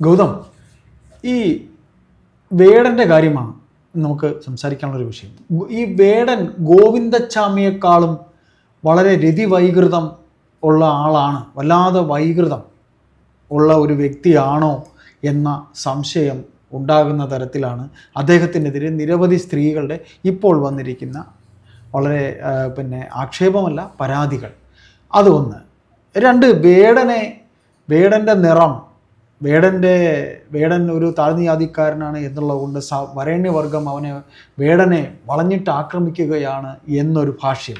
ഗൗതം ഈ വേടന്റെ കാര്യമാണ് നമുക്ക് സംസാരിക്കാനുള്ളൊരു വിഷയം. ഈ വേടൻ ഗോവിന്ദച്ചാമിയെക്കാളും വളരെ രതിവൈകൃതം ഉള്ള ആളാണ് വല്ലാതെ വൈകൃതം ഉള്ള ഒരു വ്യക്തിയാണോ എന്ന സംശയം ഉണ്ടാകുന്ന തരത്തിലാണ് അദ്ദേഹത്തിനെതിരെ നിരവധി സ്ത്രീകളുടെ ഇപ്പോൾ വന്നിരിക്കുന്ന വളരെ പിന്നെ ആക്ഷേപമല്ല പരാതികൾ. അതൊന്ന് രണ്ട് വേടനെ വേടന്റെ നിറം വേടന്റെ വേടൻ ഒരു താഴ്ന്ന ജാതിക്കാരനാണ് എന്നുള്ളത് കൊണ്ട് സ വരേണ്യവർഗം അവനെ വേടനെ വളഞ്ഞിട്ട് ആക്രമിക്കുകയാണ് എന്നൊരു ഭാഷ്യം.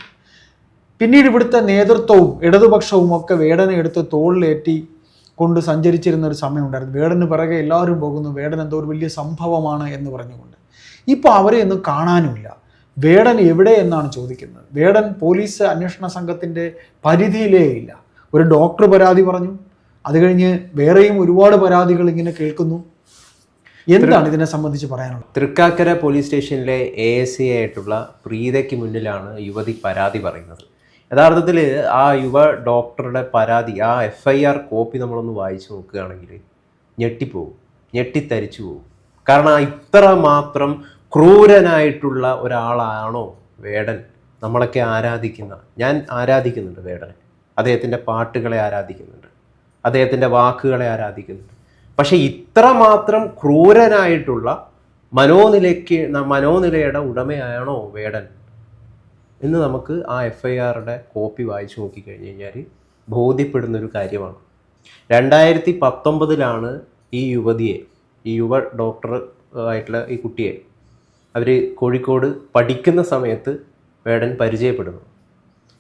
പിന്നീട് ഇവിടുത്തെ നേതൃത്വവും ഇടതുപക്ഷവും ഒക്കെ വേടനെ എടുത്ത് തോളിലേറ്റി കൊണ്ട് സഞ്ചരിച്ചിരുന്ന ഒരു സമയമുണ്ടായിരുന്നു വേടന് പിറകെ എല്ലാവരും പോകുന്നു. വേടൻ എന്തോ ഒരു വലിയ സംഭവമാണ് എന്ന് പറഞ്ഞുകൊണ്ട്. ഇപ്പോൾ അവരെ ഒന്നും കാണാനുമില്ല. വേടൻ എവിടെ എന്നാണ് ചോദിക്കുന്നത്. വേടൻ പോലീസ് അന്വേഷണ സംഘത്തിന്റെ പരിധിയിലേ ഇല്ല. ഒരു ഡോക്ടർ പരാതി പറഞ്ഞു. അത് കഴിഞ്ഞ് വേറെയും ഒരുപാട് പരാതികൾ ഇങ്ങനെ കേൾക്കുന്നു. എന്താണ് ഇതിനെ സംബന്ധിച്ച് പറയാനുള്ളത്? തൃക്കാക്കര പോലീസ് സ്റ്റേഷനിലെ എ എസ് സി ആയിട്ടുള്ള പ്രീതയ്ക്ക് മുന്നിലാണ് യുവതി പരാതി പറയുന്നത്. യഥാർത്ഥത്തിൽ ആ യുവ ഡോക്ടറുടെ പരാതി ആ എഫ് ഐ ആർ കോപ്പി നമ്മളൊന്ന് വായിച്ചു നോക്കുകയാണെങ്കിൽ ഞെട്ടിപ്പോവും ഞെട്ടിത്തരിച്ചു പോവും. കാരണം ഇത്ര മാത്രം ക്രൂരനായിട്ടുള്ള ഒരാളാണോ വേടൻ നമ്മളൊക്കെ ആരാധിക്കുന്ന ഞാൻ ആരാധിക്കുന്നുണ്ട് വേടനെ. അദ്ദേഹത്തിന്റെ പാട്ടുകളെ ആരാധിക്കുന്നുണ്ട്. അദ്ദേഹത്തിന്റെ വാക്കുകളെ ആരാധിക്കുന്നുണ്ട് പക്ഷേ ഇത്രമാത്രം ക്രൂരനായിട്ടുള്ള മനോനിലയ്ക്ക് മനോനിലയുടെ ഉടമയാണോ വേടൻ? എന്ന് നമുക്ക് ആ എഫ് ഐ ആറുടെ കോപ്പി വായിച്ചു നോക്കിക്കഴിഞ്ഞ് കഴിഞ്ഞാൽ ബോധ്യപ്പെടുന്നൊരു കാര്യമാണ്. രണ്ടായിരത്തി പത്തൊമ്പതിലാണ് ഈ യുവതിയെ ഈ യുവ ഡോക്ടർ ആയിട്ടുള്ള ഈ കുട്ടിയെ അവർ കോഴിക്കോട് പഠിക്കുന്ന സമയത്ത് വേടൻ പരിചയപ്പെടുന്നു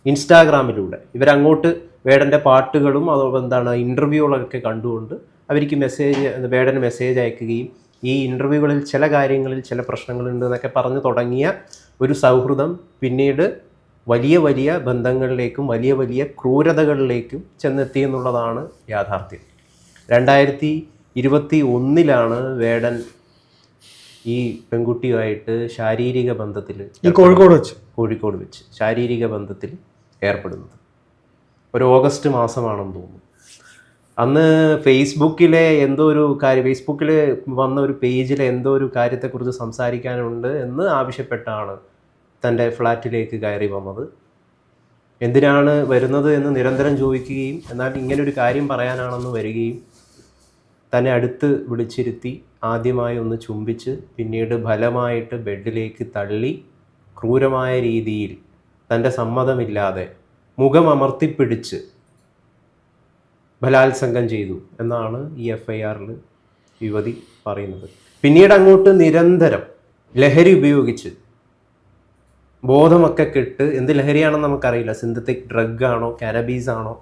ഇൻസ്റ്റാഗ്രാമിലൂടെ. ഇവരങ്ങോട്ട് വേടന്റെ പാട്ടുകളും അതോടൊപ്പം എന്താണ് ഇന്റർവ്യൂകളൊക്കെ കണ്ടുകൊണ്ട് അവർക്ക് മെസ്സേജ് വേടന് മെസ്സേജ് അയക്കുകയും ഈ ഇന്റർവ്യൂകളിൽ ചില കാര്യങ്ങളിൽ ചില പ്രശ്നങ്ങളുണ്ട് എന്നൊക്കെ പറഞ്ഞു തുടങ്ങിയ ഒരു സൗഹൃദം പിന്നീട് വലിയ വലിയ ബന്ധങ്ങളിലേക്കും വലിയ വലിയ ക്രൂരതകളിലേക്കും ചെന്നെത്തി എന്നുള്ളതാണ് യാഥാർത്ഥ്യം. രണ്ടായിരത്തി ഇരുപത്തി ഒന്നിലാണ് വേടൻ ഈ പെൺകുട്ടിയുമായിട്ട് ശാരീരിക ബന്ധത്തിൽ കോഴിക്കോട് വെച്ച്. കോഴിക്കോട് വെച്ച്. ശാരീരിക ബന്ധത്തിൽ ഏർപ്പെടുന്നത്. ഒരു ഓഗസ്റ്റ് മാസമാണെന്ന് തോന്നുന്നു. അന്ന് ഫേസ്ബുക്കിലെ എന്തോ ഒരു കാര്യം ഫേസ്ബുക്കിൽ വന്ന ഒരു പേജിലെ എന്തോ ഒരു കാര്യത്തെക്കുറിച്ച് സംസാരിക്കാനുണ്ട് എന്ന് ആവശ്യപ്പെട്ടാണ് തന്റെ ഫ്ലാറ്റിലേക്ക് കയറി വന്നത്. എന്തിനാണ് വരുന്നത് എന്ന് നിരന്തരം ചോദിക്കുകയും എന്നാൽ ഇങ്ങനൊരു കാര്യം പറയാനാണെന്ന് വരികയും തന്നെ അടുത്ത് വിളിച്ചിരുത്തി ആദ്യമായി ഒന്ന് ചുംബിച്ച് പിന്നീട് ഫലമായിട്ട് ബെഡിലേക്ക് തള്ളി ക്രൂരമായ രീതിയിൽ തന്റെ സമ്മതമില്ലാതെ മുഖമർത്തിപ്പിടിച്ച് ബലാത്സംഗം ചെയ്തു എന്നാണ് ഈ എഫ് ഐ ആറിൽ യുവതി പറയുന്നത്. പിന്നീട് അങ്ങോട്ട് നിരന്തരം ലഹരി ഉപയോഗിച്ച് ബോധമൊക്കെ കെട്ട് എന്ത് ലഹരിയാണെന്ന് നമുക്കറിയില്ല. സിന്തറ്റിക് ഡ്രഗ് ആണോ കാരബീസ് ആണോ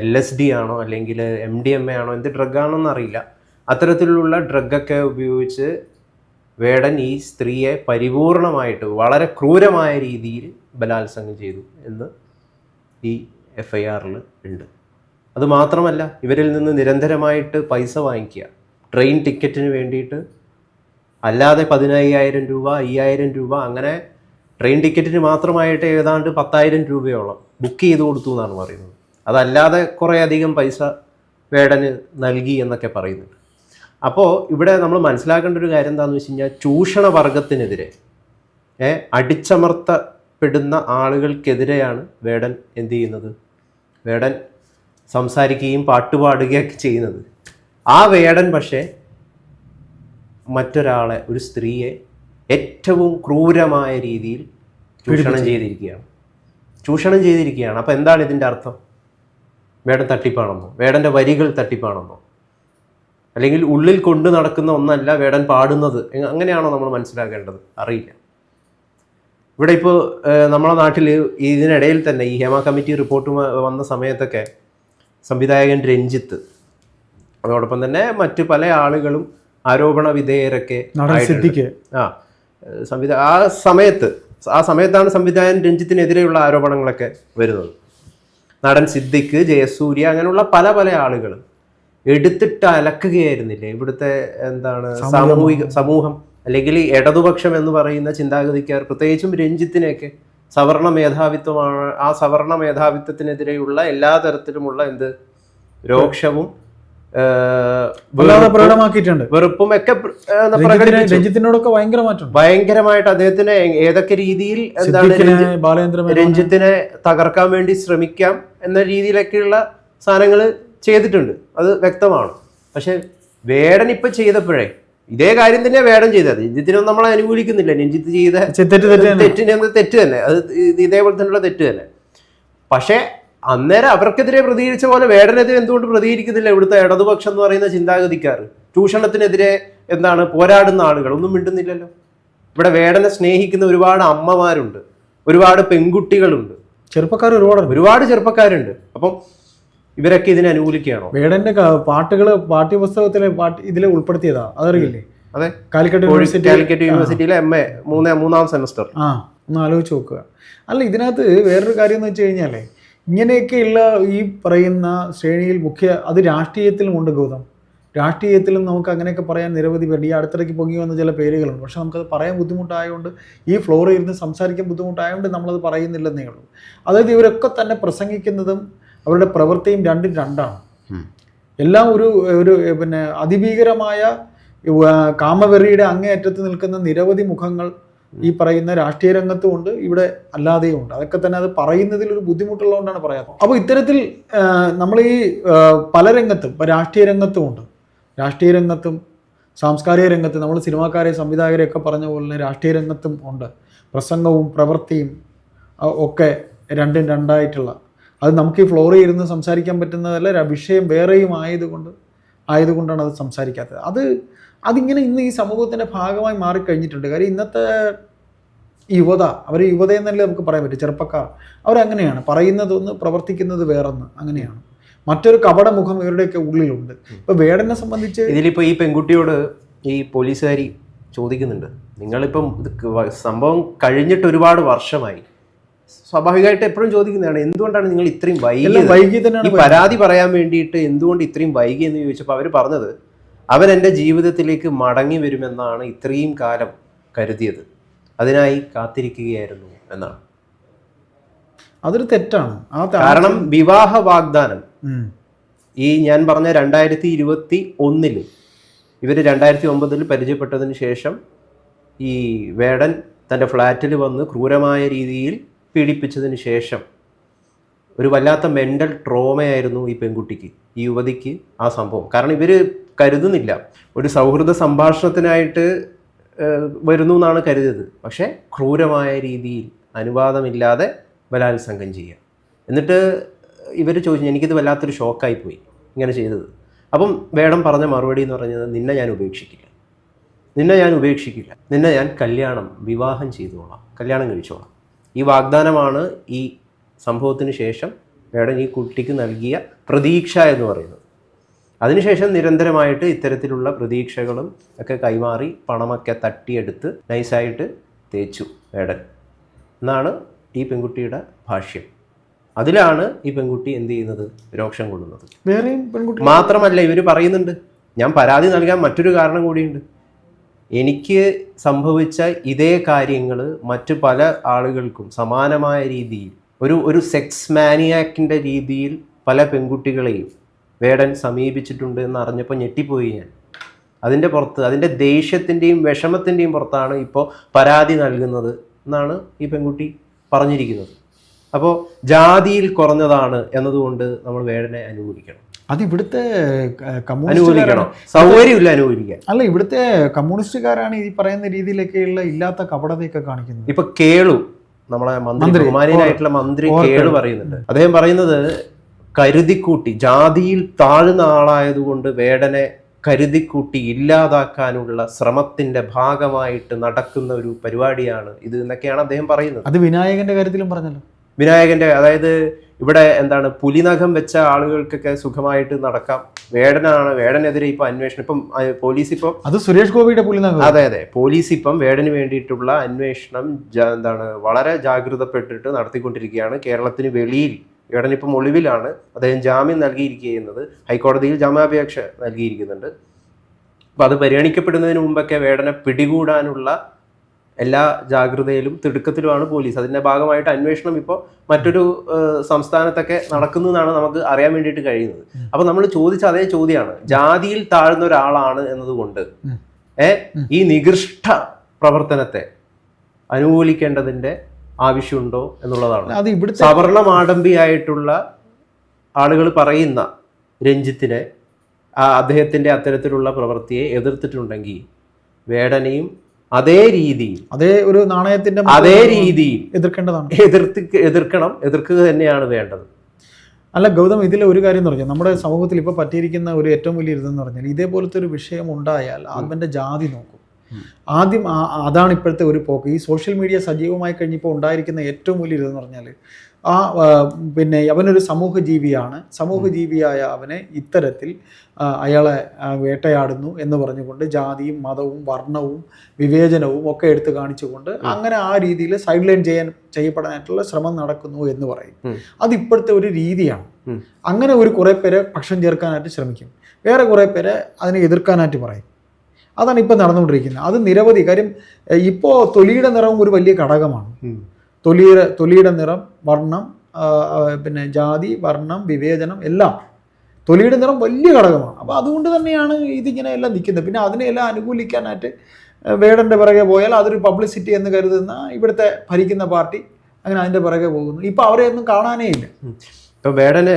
എൽ എസ് ഡി ആണോ അല്ലെങ്കിൽ എം ഡി എം എ ആണോ എന്ത് ഡ്രഗ് ആണോന്ന് അറിയില്ല. അത്തരത്തിലുള്ള ഡ്രഗൊക്കെ ഉപയോഗിച്ച് വേടൻ ഈ സ്ത്രീയെ പരിപൂർണമായിട്ട് വളരെ ക്രൂരമായ രീതിയിൽ ബലാത്സംഗം ചെയ്തു എന്ന് ഈ എഫ് ഐ ആറിൽ ഉണ്ട് അതുമാത്രമല്ല ഇവരിൽ നിന്ന് നിരന്തരമായിട്ട് പൈസ വാങ്ങിക്കുക. ട്രെയിൻ ടിക്കറ്റിന് വേണ്ടിയിട്ട് അല്ലാതെ പതിനയ്യായിരം രൂപ അയ്യായിരം രൂപ അങ്ങനെ ട്രെയിൻ ടിക്കറ്റിന് മാത്രമായിട്ട് ഏതാണ്ട് പത്തായിരം രൂപയോളം ബുക്ക് ചെയ്ത് കൊടുത്തു എന്നാണ് പറയുന്നത്. അതല്ലാതെ കുറേ അധികം പൈസ വേടന് നൽകി എന്നൊക്കെ പറയുന്നുണ്ട്. അപ്പോൾ ഇവിടെ നമ്മൾ മനസ്സിലാക്കേണ്ട ഒരു കാര്യം എന്താണെന്ന് വെച്ച് കഴിഞ്ഞാൽ ചൂഷണ വർഗത്തിനെതിരെ ഏ, അടിച്ചമർത്തപ്പെടുന്ന ആളുകൾക്കെതിരെയാണ് വേടൻ എന്ത് ചെയ്യുന്നത്? വേടൻ സംസാരിക്കുകയും പാട്ടുപാടുകയൊക്കെ ചെയ്യുന്നത്. ആ വേടൻ പക്ഷേ മറ്റൊരാളെ ഒരു സ്ത്രീയെ ഏറ്റവും ക്രൂരമായ രീതിയിൽ ചൂഷണം ചെയ്തിരിക്കുകയാണ്. ചൂഷണം ചെയ്തിരിക്കുകയാണ്. അപ്പോൾ എന്താണ് ഇതിന്റെ അർത്ഥം? വേടൻ തട്ടിപ്പാണെന്നോ? വേടന്റെ വരികൾ തട്ടിപ്പാണെന്നോ? അല്ലെങ്കിൽ ഉള്ളിൽ കൊണ്ടു നടക്കുന്ന ഒന്നല്ല വേടൻ പാടുന്നത്. അങ്ങനെയാണോ നമ്മൾ മനസ്സിലാക്കേണ്ടത്? അറിയില്ല. ഇവിടെ ഇപ്പോൾ നമ്മളെ നാട്ടിൽ ഇതിനിടയിൽ തന്നെ ഈ ഹേമ കമ്മിറ്റി റിപ്പോർട്ട് വന്ന സമയത്തൊക്കെ സംവിധായകൻ രഞ്ജിത്ത് അതോടൊപ്പം തന്നെ മറ്റു പല ആളുകളും ആരോപണ വിധേയരൊക്കെ. ആ സംവിധാ ആ സമയത്ത് ആ സമയത്താണ് സംവിധായകൻ രഞ്ജിത്തിനെതിരെയുള്ള ആരോപണങ്ങളൊക്കെ വരുന്നത്. നടൻ സിദ്ദിഖ് ജയസൂര്യ അങ്ങനെയുള്ള പല പല ആളുകൾ എടുത്തിട്ട് അലക്കുകയായിരുന്നില്ലേ? ഇവിടുത്തെ എന്താണ് സാമൂഹിക സമൂഹം അല്ലെങ്കിൽ ഇടതുപക്ഷം എന്ന് പറയുന്ന ചിന്താഗതിക്കാർ പ്രത്യേകിച്ചും രഞ്ജിത്തിനെയൊക്കെ സവർണ മേധാവിത്വമാണ് ആ സവർണ മേധാവിത്വത്തിനെതിരെയുള്ള എല്ലാ തരത്തിലുമുള്ള എന്ത് രോക്ഷവും വെറുപ്പും- പ്രകടമാക്കിയിട്ടുണ്ട്. വെറുപ്പും ഒക്കെ രഞ്ജിത്തിനോടൊക്കെ ഭയങ്കര ഭയങ്കരമായിട്ട് അദ്ദേഹത്തിന് ഏതൊക്കെ രീതിയിൽ എന്താണ് രഞ്ജിത്തിനെ തകർക്കാൻ വേണ്ടി ശ്രമിക്കാം എന്ന രീതിയിലൊക്കെയുള്ള സാധനങ്ങൾ ചെയ്തിട്ടുണ്ട്. അത് വ്യക്തമാണ്. പക്ഷേ വേടൻ ഇപ്പൊ ചെയ്തപ്പോഴേ ഇതേ കാര്യം തന്നെ വേടൻ ചെയ്തത്. രഞ്ജിത്തിനൊന്നും നമ്മളെ അനുകൂലിക്കുന്നില്ല. രഞ്ജിത്ത് ചെയ്ത തെറ്റിനെ തെറ്റ് തന്നെ. അത് ഇതേപോലെ തന്നെയുള്ള തെറ്റ് തന്നെ. പക്ഷേ അന്നേരം അവർക്കെതിരെ പ്രതികരിച്ച പോലെ വേടനെതിരെ എന്തുകൊണ്ട് പ്രതികരിക്കുന്നില്ല? ഇവിടുത്തെ ഇടതുപക്ഷം എന്ന് പറയുന്ന ചിന്താഗതിക്കാർ. ചൂഷണത്തിനെതിരെ എന്താണ് പോരാടുന്ന ആളുകൾ. ഒന്നും മിണ്ടുന്നില്ലല്ലോ. ഇവിടെ വേടനെ സ്നേഹിക്കുന്ന ഒരുപാട് അമ്മമാരുണ്ട്. ഒരുപാട് പെൺകുട്ടികളുണ്ട്. ചെറുപ്പക്കാർ ഒരുപാട് ഒരുപാട് ചെറുപ്പക്കാരുണ്ട്. അപ്പം ഇവരൊക്കെ ഇതിനെ അനുകൂലിക്കുകയാണോ? വേടന്റെ പാട്ടുകൾ പാട്ടുകൾ പാഠ്യപുസ്തകത്തിലെ പാട്ട് ഇതിൽ ഉൾപ്പെടുത്തിയതാ. അതറിയില്ലേ? അതെ. കാലിക്കറ്റ് യൂണിവേഴ്സിറ്റി കാലിക്കറ്റ് യൂണിവേഴ്സിറ്റിയിലെ എം എ മൂന്ന് മൂന്നാം സെമസ്റ്റർ. ആ ഒന്ന് ആലോചിച്ച് നോക്കുക. അല്ല ഇതിനകത്ത് വേറൊരു കാര്യം എന്ന് വെച്ച് കഴിഞ്ഞാലേ ഇങ്ങനെയൊക്കെയുള്ള ഈ പറയുന്ന ശ്രേണിയിൽ മുഖ്യ അത് രാഷ്ട്രീയത്തിലുമുണ്ട് ഗൗതം. രാഷ്ട്രീയത്തിലും നമുക്ക് അങ്ങനെയൊക്കെ പറയാൻ നിരവധി പേരുണ്ട്. ഈ അടുത്തിടയ്ക്ക് പൊങ്ങി വന്ന ചില പേരുകളുണ്ട്. പക്ഷെ നമുക്കത് പറയാൻ ബുദ്ധിമുട്ടായതുകൊണ്ട് ഈ ഫ്ലോറിൽ ഇരുന്ന് സംസാരിക്കാൻ ബുദ്ധിമുട്ടായതുകൊണ്ട് നമ്മളത് പറയുന്നില്ലെന്നേ ഉള്ളൂ. അതായത് ഇവരൊക്കെ തന്നെ പ്രസംഗിക്കുന്നതും അവരുടെ പ്രവൃത്തിയും രണ്ടും രണ്ടാണ്. എല്ലാം ഒരു ഒരു പിന്നെ അതിഭീകരമായ കാമവെറിയുടെ അങ്ങേയറ്റത്ത് നിൽക്കുന്ന നിരവധി മുഖങ്ങൾ ഈ പറയുന്ന രാഷ്ട്രീയ രംഗത്തും ഉണ്ട്. ഇവിടെ അല്ലാതെയും ഉണ്ട്. അതൊക്കെ തന്നെ അത് പറയുന്നതിൽ ഒരു ബുദ്ധിമുട്ടുള്ളതുകൊണ്ടാണ് പറയാത്തത്. അപ്പോൾ ഇത്തരത്തിൽ നമ്മൾ ഈ പല രംഗത്തും ഇപ്പോൾ രാഷ്ട്രീയ രംഗത്തും ഉണ്ട്. രാഷ്ട്രീയ രംഗത്തും സാംസ്കാരിക രംഗത്തും നമ്മൾ സിനിമാക്കാരെ സംവിധായകരെയൊക്കെ പറഞ്ഞ പോലെ തന്നെ രാഷ്ട്രീയ രംഗത്തും ഉണ്ട്. പ്രസംഗവും പ്രവൃത്തിയും ഒക്കെ രണ്ടും രണ്ടായിട്ടുള്ള അത് നമുക്ക് ഈ ഫ്ലോറിൽ ഇരുന്ന് സംസാരിക്കാൻ പറ്റുന്നതല്ല വിഷയം വേറെയും ആയതുകൊണ്ട് ആയതുകൊണ്ടാണ് അത് സംസാരിക്കാത്തത്. അത് അതിങ്ങനെ ഇന്ന് ഈ സമൂഹത്തിന്റെ ഭാഗമായി മാറിക്കഴിഞ്ഞിട്ടുണ്ട്. കാര്യം ഇന്നത്തെ യുവത അവർ യുവതയെന്നല്ലേ നമുക്ക് പറയാൻ പറ്റും. ചെറുപ്പക്കാർ അവരങ്ങനെയാണ്. പറയുന്നതൊന്ന് പ്രവർത്തിക്കുന്നത് വേറൊന്ന് അങ്ങനെയാണ്. മറ്റൊരു കപടമുഖം ഇവരുടെയൊക്കെ ഉള്ളിലുണ്ട്. ഇപ്പോൾ വേടനെ സംബന്ധിച്ച് ഇതിലിപ്പോൾ ഈ പെൺകുട്ടിയോട് ഈ പോലീസുകാരി ചോദിക്കുന്നുണ്ട്. നിങ്ങളിപ്പം ഇത് സംഭവം കഴിഞ്ഞിട്ട് ഒരുപാട് വർഷമായി. സ്വാഭാവികമായിട്ട് എപ്പോഴും ചോദിക്കുന്നതാണ് എന്തുകൊണ്ടാണ് നിങ്ങൾ ഇത്രയും വൈകി വൈകി ഈ പരാതി പറയാൻ വേണ്ടിയിട്ട് എന്തുകൊണ്ട് ഇത്രയും വൈകി എന്ന് ചോദിച്ചപ്പോൾ അവർ പറഞ്ഞത് അവൻ എന്റെ ജീവിതത്തിലേക്ക് മടങ്ങി വരുമെന്നാണ് ഇത്രയും കാലം കരുതിയത്. അതിനായി കാത്തിരിക്കുകയായിരുന്നു എന്നാണ്. അതൊരു തെറ്റാണ്. കാരണം വിവാഹ വാഗ്ദാനം. ഈ ഞാൻ പറഞ്ഞ രണ്ടായിരത്തി ഇരുപത്തി ഒന്നിൽ ഇവർ രണ്ടായിരത്തി ഒമ്പതിൽ പരിചയപ്പെട്ടതിന് ശേഷം ഈ വേടൻ തന്റെ ഫ്ലാറ്റിൽ വന്ന് ക്രൂരമായ രീതിയിൽ പീഡിപ്പിച്ചതിന് ശേഷം ഒരു വല്ലാത്ത മെന്റൽ ട്രോമയായിരുന്നു ഈ പെൺകുട്ടിക്ക് ഈ യുവതിക്ക് ആ സംഭവം. കാരണം ഇവർ കരുതുന്നില്ല. ഒരു സൗഹൃദ സംഭാഷണത്തിനായിട്ട് വരുന്നു എന്നാണ് കരുതിയത്. പക്ഷേ ക്രൂരമായ രീതിയിൽ അനുവാദമില്ലാതെ ബലാത്സംഗം ചെയ്യുക. എന്നിട്ട് ഇവർ ചോദിച്ചു എനിക്കിത് വല്ലാത്തൊരു ഷോക്കായി പോയി ഇങ്ങനെ ചെയ്തത്. അപ്പം വേടം പറഞ്ഞ മറുപടി എന്ന് പറഞ്ഞത് നിന്നെ ഞാൻ ഉപേക്ഷിക്കില്ല. നിന്നെ ഞാൻ ഉപേക്ഷിക്കില്ല. നിന്നെ ഞാൻ കല്യാണം വിവാഹം ചെയ്തോളാം. കല്യാണം കഴിച്ചോളാം. ഈ വാഗ്ദാനമാണ് ഈ സംഭവത്തിന് ശേഷം മേഡം ഈ കുട്ടിക്ക് നൽകിയ പ്രതീക്ഷ എന്ന് പറയുന്നത്. അതിനുശേഷം നിരന്തരമായിട്ട് ഇത്തരത്തിലുള്ള പ്രതീക്ഷകളും ഒക്കെ കൈമാറി പണമൊക്കെ തട്ടിയെടുത്ത് നൈസായിട്ട് തേച്ചു വേടൻ എന്നാണ് ഈ പെൺകുട്ടിയുടെ ഭാഷ്യം. അതിലാണ് ഈ പെൺകുട്ടി എന്ത് ചെയ്യുന്നത്? രോക്ഷം കൊള്ളുന്നത്. വേറെയും പെൺകുട്ടി മാത്രമല്ല ഇവർ പറയുന്നുണ്ട് ഞാൻ പരാതി നൽകാൻ മറ്റൊരു കാരണം കൂടിയുണ്ട്. എനിക്ക് സംഭവിച്ച ഇതേ കാര്യങ്ങൾ മറ്റു പല ആളുകൾക്കും സമാനമായ രീതിയിൽ ഒരു ഒരു സെക്സ് മാനിയാക്കിന്റെ രീതിയിൽ പല പെൺകുട്ടികളെയും വേടൻ സമീപിച്ചിട്ടുണ്ട് എന്ന് അറിഞ്ഞപ്പോൾ ഞെട്ടിപ്പോയി ഞാൻ. അതിന്റെ പുറത്ത് അതിന്റെ ദേഷ്യത്തിന്റെയും വിഷമത്തിന്റെയും പുറത്താണ് ഇപ്പോൾ പരാതി നൽകുന്നത് എന്നാണ് ഈ പെൺകുട്ടി പറഞ്ഞിരിക്കുന്നത്. അപ്പോൾ ജാതിയിൽ കുറഞ്ഞതാണ് എന്നതുകൊണ്ട് നമ്മൾ വേടനെ അനുകൂലിക്കണം. അത് ഇവിടുത്തെ അനുകൂലിക്കണം. സൗകര്യമില്ല അനുകൂലിക്കാൻ. അല്ല ഇവിടുത്തെ കമ്മ്യൂണിസ്റ്റുകാരാണ് ഈ പറയുന്ന രീതിയിലൊക്കെയുള്ള ഇല്ലാത്ത കപടതയൊക്കെ കാണിക്കുന്നത്. ഇപ്പൊ കേളു നമ്മളെ മന്ത്രി മന്ത്രി, മന്ത്രി കേളു. പറയുന്നുണ്ട്. അദ്ദേഹം പറയുന്നത് കരുതിക്കൂട്ടി ജാതിയിൽ താഴ്ന്ന ആളായതുകൊണ്ട് വേടനെ കരുതിക്കൂട്ടി ഇല്ലാതാക്കാനുള്ള ശ്രമത്തിന്റെ ഭാഗമായിട്ട് നടക്കുന്ന ഒരു പരിപാടിയാണ് ഇത് എന്നൊക്കെയാണ് അദ്ദേഹം പറയുന്നത്. അത് വിനായകന്റെ കാര്യത്തിലും പറഞ്ഞല്ലോ. വിനായകന്റെ അതായത് ഇവിടെ എന്താണ് പുലിനഖം വെച്ച ആളുകൾക്കൊക്കെ സുഖമായിട്ട് നടക്കാം. വേടനാണ് വേടനെതിരെ ഇപ്പൊ അന്വേഷണം. ഇപ്പം പോലീസ് ഇപ്പം അത് സുരേഷ് ഗോപിയുടെ പുലിനഖം. അതെ അതെ. പോലീസ് ഇപ്പം വേടന് വേണ്ടിയിട്ടുള്ള അന്വേഷണം എന്താണ് വളരെ ജാഗ്രതപ്പെട്ടിട്ട് നടത്തിക്കൊണ്ടിരിക്കുകയാണ്. കേരളത്തിന് വെളിയിൽ വേടനിപ്പം ഒളിവിലാണ്. അദ്ദേഹം ജാമ്യം നൽകിയിരിക്കുന്നത്. ഹൈക്കോടതിയിൽ ജാമ്യാപേക്ഷ നൽകിയിരിക്കുന്നുണ്ട്. അപ്പോൾ അത് പരിഗണിക്കപ്പെടുന്നതിന് മുമ്പൊക്കെ വേടനെ പിടികൂടാനുള്ള എല്ലാ ജാഗ്രതയിലും തിടുക്കത്തിലുമാണ് പോലീസ്. അതിന്റെ ഭാഗമായിട്ട് അന്വേഷണം ഇപ്പോൾ മറ്റൊരു സംസ്ഥാനത്തൊക്കെ നടക്കുന്നതാണ് നമുക്ക് അറിയാൻ വേണ്ടിയിട്ട് കഴിയുന്നത്. അപ്പൊ നമ്മൾ ചോദിച്ച അതേ ചോദ്യമാണ് ജാതിയിൽ താഴ്ന്ന ഒരാളാണ് എന്നതുകൊണ്ട് ഏ ഈ നികൃഷ്ട പ്രവർത്തനത്തെ അനുകൂലിക്കേണ്ടതിന്റെ ആവശ്യമുണ്ടോ എന്നുള്ളതാണ്. അത് ഇവിടുത്തെ സവർണ മാടമ്പിയായിട്ടുള്ള ആളുകൾ പറയുന്ന രഞ്ജിത്തിനെ ആ അദ്ദേഹത്തിന്റെ അത്തരത്തിലുള്ള പ്രവൃത്തിയെ എതിർത്തിട്ടുണ്ടെങ്കിൽ വേടനെയും അതേ രീതിയിൽ അതേ ഒരു നാണയത്തിന്റെ അതേ രീതിയിൽ എതിർക്കേണ്ടതാണ്. എതിർത്ത് എതിർക്കണം എതിർക്കുക തന്നെയാണ് വേണ്ടത്. അല്ല ഗൗതം ഇതിൽ ഒരു കാര്യം എന്ന് പറഞ്ഞാൽ നമ്മുടെ സമൂഹത്തിൽ ഇപ്പോൾ പറ്റിയിരിക്കുന്ന ഒരു ഏറ്റവും വലിയ ഇതെന്ന് പറഞ്ഞാൽ ഇതേപോലത്തെ ഒരു വിഷയം ഉണ്ടായാൽ അവന്റെ ജാതി നോക്കും. ആദ്യം അതാണ് ഇപ്പോഴത്തെ ഒരു പോക്ക്. ഈ സോഷ്യൽ മീഡിയ സജീവമായി കഴിഞ്ഞപ്പോൾ ഉണ്ടായിരിക്കുന്ന ഏറ്റവും വലിയ ഇതെന്ന് പറഞ്ഞാൽ ആ പിന്നെ അവനൊരു സമൂഹ ജീവിയാണ് സമൂഹ ജീവിയായ അവനെ ഇത്തരത്തിൽ അയാളെ വേട്ടയാടുന്നു എന്ന് പറഞ്ഞുകൊണ്ട് ജാതിയും മതവും വർണവും വിവേചനവും ഒക്കെ എടുത്തു കാണിച്ചുകൊണ്ട് അങ്ങനെ ആ രീതിയിൽ സൈഡ് ലൈൻ ചെയ്യാൻ ചെയ്യപ്പെടാനായിട്ടുള്ള ശ്രമം നടക്കുന്നു എന്ന് പറയും. അതിപ്പോഴത്തെ അത് ഇപ്പോഴത്തെ ഒരു രീതിയാണ്. അങ്ങനെ ഒരു കുറേ പേരെ പക്ഷം ചേർക്കാനായിട്ട് ശ്രമിക്കും. വേറെ കുറേ പേരെ അതിനെ എതിർക്കാനായിട്ട് പറയും. അതാണ് ഇപ്പോൾ നടന്നുകൊണ്ടിരിക്കുന്നത്. അത് നിരവധി. കാര്യം ഇപ്പോൾ തൊലിയുടെ നിറവും ഒരു വലിയ ഘടകമാണ്. തൊലിയുടെ തൊലിയുടെ നിറം വർണം പിന്നെ ജാതി വർണം വിവേചനം എല്ലാം. തൊലിയുടെ നിറം വലിയ ഘടകമാണ്. അപ്പോൾ അതുകൊണ്ട് തന്നെയാണ് ഇതിങ്ങനെ എല്ലാം നിൽക്കുന്നത്. പിന്നെ അതിനെല്ലാം അനുകൂലിക്കാനായിട്ട് വേടന്റെ പിറകെ പോയാൽ അതൊരു പബ്ലിസിറ്റി എന്ന് കരുതുന്ന ഇവിടുത്തെ ഭരിക്കുന്ന പാർട്ടി അങ്ങനെ അതിന്റെ പിറകെ പോകുന്നു. ഇപ്പോൾ അവരെ ഒന്നും കാണാനേ ഇല്ല. ഇപ്പോൾ വേടന്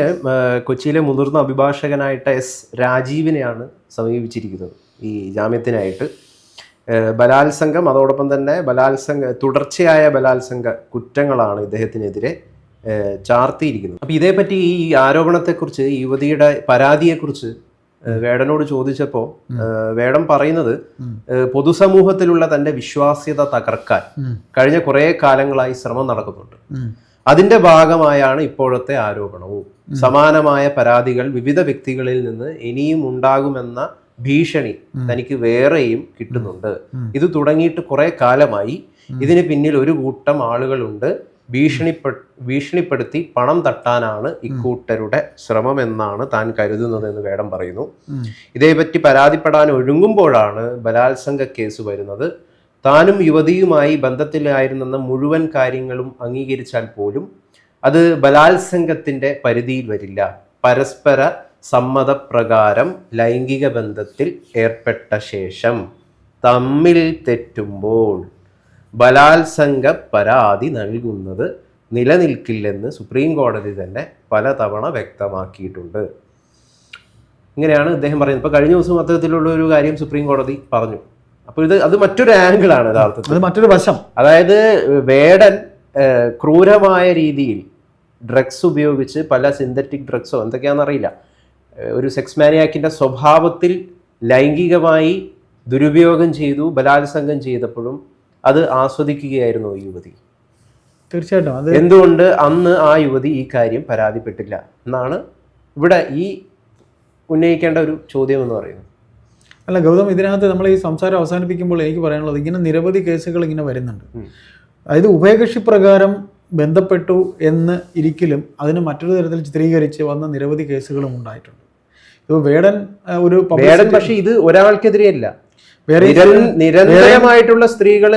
കൊച്ചിയിലെ മുതിർന്ന അഭിഭാഷകനായിട്ട് എസ് രാജീവിനെയാണ് സമീപിച്ചിരിക്കുന്നത്. ഈ ജാമ്യത്തിനായിട്ട്. ബലാത്സംഗം അതോടൊപ്പം തന്നെ ബലാത്സംഗ തുടർച്ചയായ ബലാത്സംഗ കുറ്റങ്ങളാണ് ഇദ്ദേഹത്തിനെതിരെ ചാർത്തിയിരിക്കുന്നത്. അപ്പം ഇതേപ്പറ്റി ഈ ആരോപണത്തെക്കുറിച്ച് യുവതിയുടെ പരാതിയെക്കുറിച്ച് വേടനോട് ചോദിച്ചപ്പോൾ വേടം പറയുന്നത്. പൊതുസമൂഹത്തിലുള്ള തന്റെ വിശ്വാസ്യത തകർക്കാൻ കഴിഞ്ഞ കുറേ കാലങ്ങളായി ശ്രമം നടക്കുന്നുണ്ട്. അതിന്റെ ഭാഗമായാണ് ഇപ്പോഴത്തെ ആരോപണവും. സമാനമായ പരാതികൾ വിവിധ വ്യക്തികളിൽ നിന്ന് ഇനിയും ഉണ്ടാകുമെന്ന ഭീഷണി തനിക്ക് വേറെയും കിട്ടുന്നുണ്ട്. ഇത് തുടങ്ങിയിട്ട് കുറെ കാലമായി ഇതിന് പിന്നിൽ ഒരു കൂട്ടം ആളുകളുണ്ട്. ഭീഷണിപ്പെ ഭീഷണിപ്പെടുത്തി പണം തട്ടാനാണ് ഇക്കൂട്ടരുടെ ശ്രമം എന്നാണ് താൻ കരുതുന്നത് എന്ന് വേടം പറയുന്നു. ഇതേ ഇതേപറ്റി പരാതിപ്പെടാൻ ഒഴുങ്ങുമ്പോഴാണ് ബലാത്സംഗ കേസ് വരുന്നത്. താനും യുവതിയുമായി ബന്ധത്തിലായിരുന്നെന്ന മുഴുവൻ കാര്യങ്ങളും അംഗീകരിച്ചാൽ പോലും അത് ബലാത്സംഗത്തിന്റെ പരിധിയിൽ വരില്ല. പരസ്പര സമ്മതപ്രകാരം ലൈംഗിക ബന്ധത്തിൽ ഏർപ്പെട്ട ശേഷം തമ്മിൽ തെറ്റുമ്പോൾ ബലാത്സംഗ പരാതി നൽകുന്നത് നിലനിൽക്കില്ലെന്ന് സുപ്രീം കോടതി തന്നെ പലതവണ വ്യക്തമാക്കിയിട്ടുണ്ട്. ഇങ്ങനെയാണ് ഇദ്ദേഹം പറയുന്നത്. ഇപ്പൊ കഴിഞ്ഞ ദിവസം അത്തരത്തിലുള്ള ഒരു കാര്യം സുപ്രീം കോടതി പറഞ്ഞു. അപ്പോൾ ഇത് അത് മറ്റൊരു ആംഗിളാണ് യഥാർത്ഥത്തിൽ. അത് മറ്റൊരു വശം. അതായത് വേടൻ ക്രൂരമായ രീതിയിൽ ഡ്രഗ്സ് ഉപയോഗിച്ച് പല സിന്തറ്റിക് ഡ്രഗ്സോ എന്തൊക്കെയാണെന്നറിയില്ല ഒരു സെക്സ് മാനിയാക്കിന്റെ സ്വഭാവത്തിൽ ലൈംഗികമായി ദുരുപയോഗം ചെയ്തു ബലാത്സംഗം ചെയ്തപ്പോഴും അത് ആസ്വദിക്കുകയായിരുന്നു യുവതി. തീർച്ചയായിട്ടും. അത് എന്തുകൊണ്ട് അന്ന് ആ യുവതി ഈ കാര്യം പരാതിപ്പെട്ടില്ല എന്നാണ് ഇവിടെ ഈ ഉന്നയിക്കേണ്ട ഒരു ചോദ്യം എന്ന് പറയുന്നത്. അല്ല ഗൗതം ഇതിനകത്ത് നമ്മൾ ഈ സംസാരം അവസാനിപ്പിക്കുമ്പോൾ എനിക്ക് പറയാനുള്ളത് ഇങ്ങനെ നിരവധി കേസുകൾ ഇങ്ങനെ വരുന്നുണ്ട്. അതായത് ഉഭയകക്ഷി പ്രകാരം ബന്ധപ്പെട്ടു എന്ന് ഇരിക്കലും അതിന് മറ്റൊരു തരത്തിൽ ചിത്രീകരിച്ച് വന്ന നിരവധി കേസുകളും ഉണ്ടായിട്ടുണ്ട്. ഇപ്പോൾ വേടൻ ഒരു വേടൻ പക്ഷെ ഇത് ഒരാൾക്കെതിരെയല്ല. നിരന്തരമായിട്ടുള്ള സ്ത്രീകൾ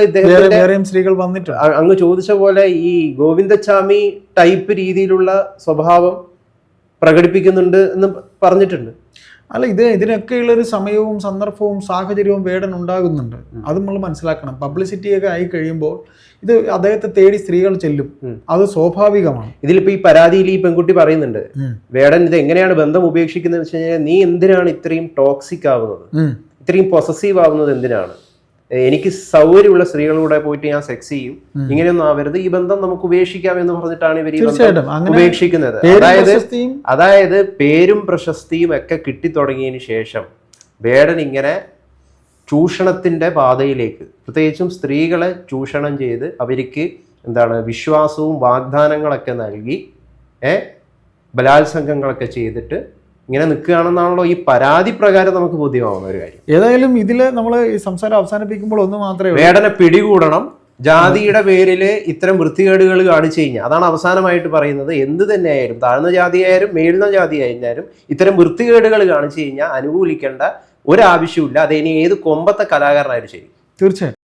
സ്ത്രീകൾ വന്നിട്ട് അങ്ങ് ചോദിച്ച പോലെ ഈ ഗോവിന്ദച്ചാമി ടൈപ്പ് രീതിയിലുള്ള സ്വഭാവം പ്രകടിപ്പിക്കുന്നുണ്ട് എന്ന് പറഞ്ഞിട്ടുണ്ട്. അല്ല ഇത് ഇതിനൊക്കെയുള്ള ഒരു സമയവും സന്ദർഭവും സാഹചര്യവും വേടൻ ഉണ്ടാകുന്നുണ്ട്. അത് നമ്മൾ മനസ്സിലാക്കണം. പബ്ലിസിറ്റിയൊക്കെ ആയി കഴിയുമ്പോൾ ഇത് അദ്ദേഹത്തെ തേടി സ്ത്രീകൾ ചെല്ലും. അത് സ്വാഭാവികമാണ്. ഇതിലിപ്പോ ഈ പരാതിയിൽ ഈ പെൺകുട്ടി പറയുന്നുണ്ട്. വേടൻ ഇത് എങ്ങനെയാണ് ബന്ധം ഉപേക്ഷിക്കുന്നത് വെച്ച് കഴിഞ്ഞാൽ നീ എന്തിനാണ് ഇത്രയും ടോക്സിക് ആവുന്നത്? ഇത്രയും പൊസസീവ് ആവുന്നത് എന്തിനാണ്? എനിക്ക് സൗകര്യമുള്ള സ്ത്രീകളുടെ പോയിട്ട് ഞാൻ സെക്സ് ചെയ്യും. ഇങ്ങനെയൊന്നും ആവരുത്. ഈ ബന്ധം നമുക്ക് ഉപേക്ഷിക്കാം എന്ന് പറഞ്ഞിട്ടാണ് ഇവർ ഈ ബന്ധം ഉപേക്ഷിക്കുന്നത്. അതായത് അതായത് പേരും പ്രശസ്തിയും ഒക്കെ കിട്ടിത്തുടങ്ങിയതിന് ശേഷം വേടൻ ഇങ്ങനെ ചൂഷണത്തിന്റെ പാതയിലേക്ക്. പ്രത്യേകിച്ചും സ്ത്രീകളെ ചൂഷണം ചെയ്ത് അവർക്ക് എന്താണ് വിശ്വാസവും വാഗ്ദാനങ്ങളൊക്കെ നൽകി ഏ ബലാത്സംഗങ്ങളൊക്കെ ചെയ്തിട്ട് ഇങ്ങനെ നിൽക്കുകയാണെന്നാണല്ലോ ഈ പരാതി പ്രകാരം നമുക്ക് ബോധ്യമാവുന്ന ഒരു കാര്യം. ഏതായാലും ഇതിൽ നമ്മൾ ഈ സംസാരം അവസാനിപ്പിക്കുമ്പോൾ ഒന്ന് മാത്രമേ വേടന പിടികൂടണം. ജാതിയുടെ പേരിൽ ഇത്തരം വൃത്തികേടുകൾ കാണിച്ചു കഴിഞ്ഞാൽ അതാണ് അവസാനമായിട്ട് പറയുന്നത് എന്ത് തന്നെയായാലും താഴ്ന്ന ജാതിയായാലും മേഴുന്ന ജാതിയായാലും ഇത്തരം വൃത്തികേടുകൾ കാണിച്ചു കഴിഞ്ഞാൽ അനുകൂലിക്കേണ്ട ഒരാവശ്യമില്ല അത് ഇനി ഏത് കൊമ്പത്തെ കലാകാരനായാലും ശരി. തീർച്ചയായും.